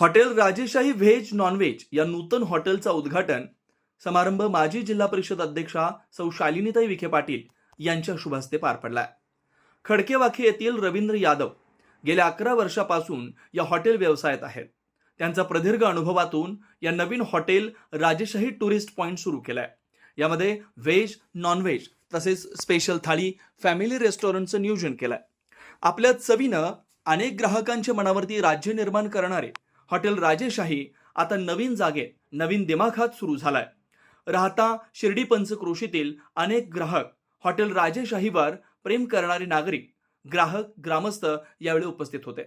Hotel राजेशाही veg non veg या नूतन हॉटेलचा उद्घाटन समारंभ माजी जिल्हा परिषद अध्यक्षा सौ शालिनीताई विखे पाटील यांच्या शुभ हस्ते पार पडलाय. खडकेवाखे येथील रवींद्र यादव गेल्या अकरा वर्षापासून या हॉटेल व्यवसायात आहेत. त्यांचा प्रदीर्घ अनुभवातून या नवीन हॉटेल राजेशाही टुरिस्ट पॉईंट सुरू केलाय. यामध्ये व्हेज नॉनव्हेज तसेच स्पेशल थाळी फॅमिली रेस्टॉरंटचं नियोजन केलंय. आपल्या चवीनं अनेक ग्राहकांच्या मनावरती राज्य निर्माण करणारे हॉटेल राजेशाही आता नवीन जागेत नवीन दिमाखात सुरू झालाय. राहता शिर्डी पंचक्रोशीतील अनेक ग्राहक हॉटेल राजेशाहीवर प्रेम करणारे नागरिक ग्राहक ग्रामस्थ यावेळी उपस्थित होते.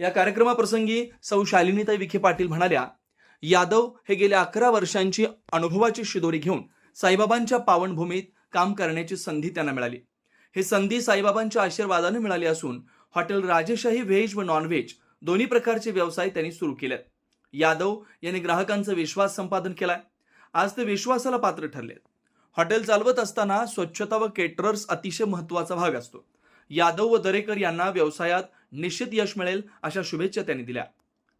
या कार्यक्रमाप्रसंगी सौ शालिनीताई विखे पाटील म्हणाल्या यादव हे गेल्या अकरा वर्षांची अनुभवाची शिदोरी घेऊन साईबाबांच्या पावनभूमीत काम करण्याची संधी त्यांना मिळाली. ही संधी साईबाबांच्या आशीर्वादाने मिळाली असून हॉटेल राजेशाही व्हेज व नॉनव्हेज दोन्ही प्रकारचे व्यवसाय त्यांनी सुरू केलेत. यादव यांनी ग्राहकांचा विश्वास संपादन केलाय. आज ते विश्वासाला पात्र ठरले हॉटेल चालवत असताना स्वच्छता व केटरर्स अतिशय महत्त्वाचा भाग असतो. यादव व दरेकर यांना व्यवसायात निश्चित यश मिळेल अशा शुभेच्छा त्यांनी दिल्या.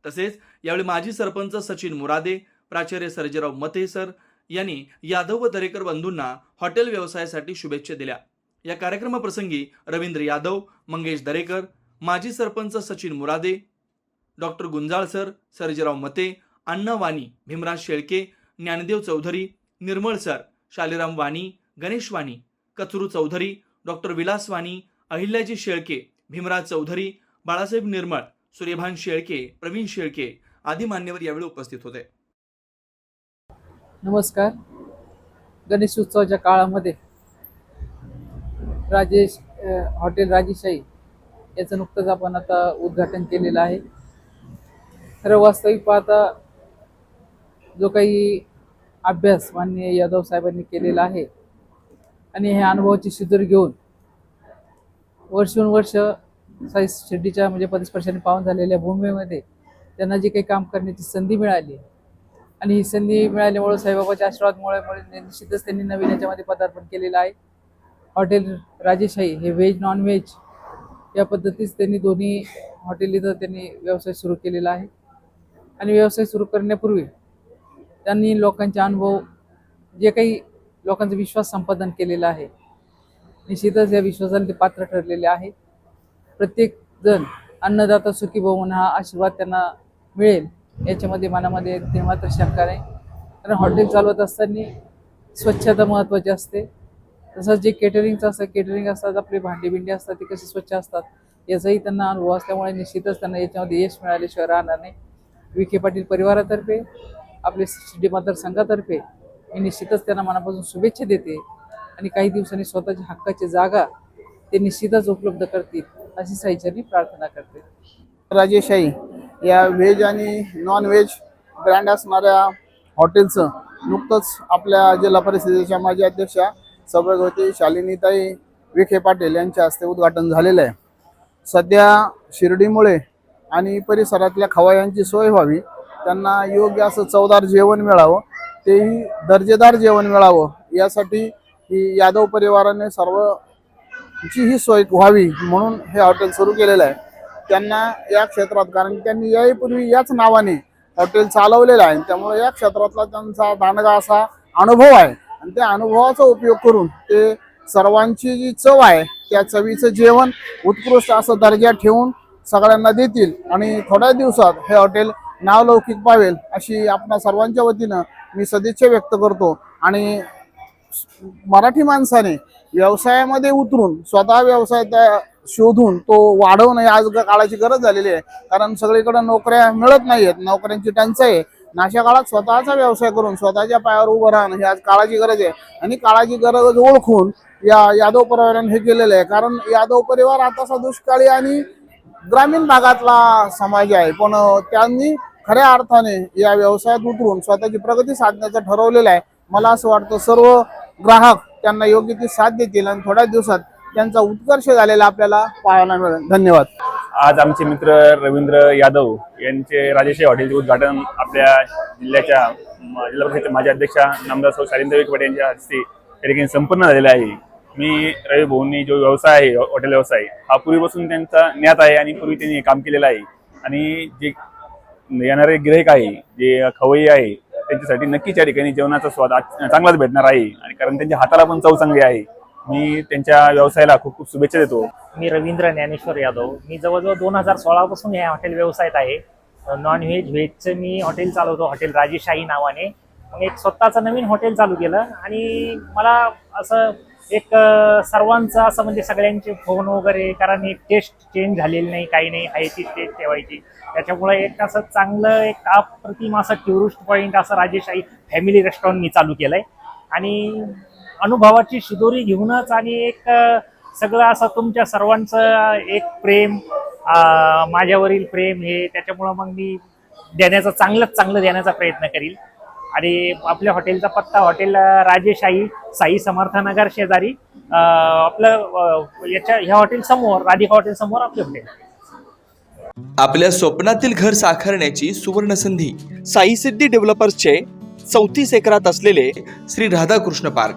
तसेच यावेळी माजी सरपंच सचिन मुरादे प्राचार्य सर्जेराव मते सर यांनी यादव व दरेकर बंधूंना हॉटेल व्यवसायासाठी शुभेच्छा दिल्या. या कार्यक्रमाप्रसंगी रवींद्र यादव मंगेश दरेकर माजी sarpanch Sachin Murade doctor Gunjal sir Sarjerao Mate Anna Wani Bhimraj Shelke Dnyandev Chaudhari Nirmal sir Shaliram Wani Ganesh Wani Kachru Chaudhari doctor Vilas Wani Ahilyaji Shelke Bhimraj Chaudhari Balasaheb Nirmal Suryabhan Shelke Pravin Shelke आदी मान्यवर यावेळी उपस्थित होते. नमस्कार. गणेश उत्सवाच्या काळामध्ये Rajesh hotel राजेशाही याचं नुकतंच आपण आता उद्घाटन केलेलं आहे. खरं वास्तविक पाहता जो काही अभ्यास माननीय यादव साहेबांनी केलेला आहे आणि ह्या अनुभवाची शिदूर घेऊन वर्षोनवर्ष साई शिर्डीच्या म्हणजे पदस्पर्शाने पावन झालेल्या भूमीमध्ये त्यांना जी काही काम करण्याची संधी मिळाली आणि ही संधी मिळाल्यामुळे साईबाबाच्या आशीर्वादमुळे निश्चितच त्यांनी नवीन याच्यामध्ये पदार्पण केलेलं आहे. हॉटेल राजेशाही हे व्हेज नॉन व्हेज या पद्धतीच त्यांनी दोन्ही हॉटेल इथं त्यांनी व्यवसाय सुरू केलेला आहे. आणि व्यवसाय सुरू करण्यापूर्वी त्यांनी लोकांचे अनुभव जे काही लोकांचा विश्वास संपादन केलेला आहे निश्चितच या विश्वासाला ते पात्र ठरलेले आहे. प्रत्येक जण अन्नदाता सुखी भवन म्हणून हा आशीर्वाद त्यांना मिळेल याच्यामध्ये मनामध्ये ते मात्र शंका नाही. कारण हॉटेल चालवत असताना स्वच्छता महत्त्वाची असते. तसंच जे केटरिंगचं असतं केटरिंग असतात आपले भांडी बिंडी असतात ते कसे स्वच्छ असतात याचाही त्यांना अनुभव असल्यामुळे निश्चितच त्यांना याच्यामध्ये यश मिळाल्याशिवाय राहणार नाही. विखे पाटील परिवारातर्फे आपले शिर्डी मतदारसंघातर्फे मी निश्चितच त्यांना मनापासून शुभेच्छा देते आणि काही दिवसांनी स्वतःची हक्काची जागा ते निश्चितच उपलब्ध करतील अशी साईचरणी प्रार्थना करते. राजेशाही या व्हेज आणि नॉन व्हेज ब्रँड असणाऱ्या हॉटेलचं नुकतंच आपल्या जिल्हा परिषदेच्या माजी अध्यक्षा सभागवती शालिनीताई विखे पाटील यांच्या हस्ते उद्घाटन झालेलं आहे. सध्या शिर्डीमुळे आणि परिसरातल्या खवायांची सोय व्हावी त्यांना योग्य असं चवदार जेवण मिळावं तेही दर्जेदार जेवण मिळावं यासाठी ही यादव परिवाराने सर्व ची ही सोय व्हावी म्हणून हे हॉटेल सुरू केलेलं आहे. त्यांना या क्षेत्रात कारण त्यांनी यापूर्वी याच नावाने हॉटेल चालवलेलं आहे. त्यामुळे या क्षेत्रातला त्यांचा दांडगा असा अनुभव आहे. आणि त्या अनुभवाचा उपयोग करून ते सर्वांची जी चव आहे त्या चवीचं जेवण उत्कृष्ट असं दर्जा ठेवून सगळ्यांना देतील. आणि थोड्या दिवसात हे हॉटेल नावलौकिक पावेल अशी आपणा सर्वांच्या वतीनं मी सदिच्छा व्यक्त करतो. आणि मराठी माणसाने व्यवसायामध्ये उतरून स्वतः व्यवसाय त्या- शोधून तो वाढवणं ही आज काळाची गरज झालेली आहे. कारण सगळीकडे नोकऱ्या मिळत नाही आहेत नोकऱ्यांची टंचाई आहे. नाशा काळात स्वतःचा व्यवसाय करून स्वतःच्या पायावर उभं राहणं ही आज काळाची गरज आहे. आणि काळाची गरज ओळखून या यादव परिवाराने हे केलेलं आहे. कारण यादव परिवार आताचा दुष्काळी आणि ग्रामीण भागातला समाज आहे. पण त्यांनी खऱ्या अर्थाने या व्यवसायात उतरून स्वतःची प्रगती साधण्याचं ठरवलेलं आहे. मला असं वाटतं सर्व ग्राहक त्यांना योग्य ती साथ देतील आणि थोड्याच दिवसात त्यांचा उत्कर्ष झालेला आपल्याला पाहायला मिळेल. धन्यवाद. आज आमचे मित्र रवींद्र यादव यांचे राजेशाही हॉटेलचे उद्घाटन आपल्या जिल्ह्याच्या जिल्हा परिषदेच्या माजी अध्यक्षा नामदार सौ शालिंद विकवटे यांच्या हस्ते या ठिकाणी संपन्न झालेले आहे. मी रवी भाऊंनी जो व्यवसाय आहे हॉटेल व्यवसाय हा पूर्वीपासून त्यांचा ज्ञात आहे आणि पूर्वी त्यांनी हे काम केलेलं आहे. आणि जे येणारे गिराईक आहे जे खवई आहे त्यांच्यासाठी नक्कीच या ठिकाणी जेवणाचा स्वाद चांगलाच भेटणार आहे. आणि कारण त्यांच्या हाताला पण चव चांगली आहे. मी त्यांच्या व्यवसायाला खूप खूप शुभेच्छा देतो. मी रवींद्र ज्ञानेश्वर यादव. मी जवळजवळ दोन हजार सोळापासून या हॉटेल व्यवसायात आहे. नॉन व्हेज व्हेजचं मी हॉटेल चालवतो हॉटेल राजेशाही नावाने. मग एक स्वतःचं नवीन हॉटेल चालू केलं आणि मला असं एक सर्वांचं असं म्हणजे सगळ्यांचे फोन वगैरे कारण एक टेस्ट चेंज झालेली नाही काही नाही. आहे ती टेस्ट ठेवायची. त्याच्यामुळे एक असं चांगलं एक अप्रतिम असं टुरिस्ट पॉईंट असं राजेशाही फॅमिली रेस्टॉरंट मी चालू केलं आहे आणि अनुभवाची शिदोरी घेऊनच आणि एक सगळं असं तुमच्या सर्वांचं एक प्रेम माझ्यावरील प्रेम हे त्याच्यामुळं मग मी देण्याचा चांगलंच चांगलं देण्याचा प्रयत्न करील. आणि आपल्या हॉटेलचा पत्ता हॉटेल राजेशाही साई समर्थनगर शेजारी आपलं याच्या ह्या हॉटेल समोर राधिका हॉटेल समोर आपले हॉटेल. आपल्या स्वप्नातील घर साकारण्याची सुवर्ण संधी साई सिद्धी डेव्हलपर्सचे चौतीस एकरात असलेले Shri Radhakrishna park.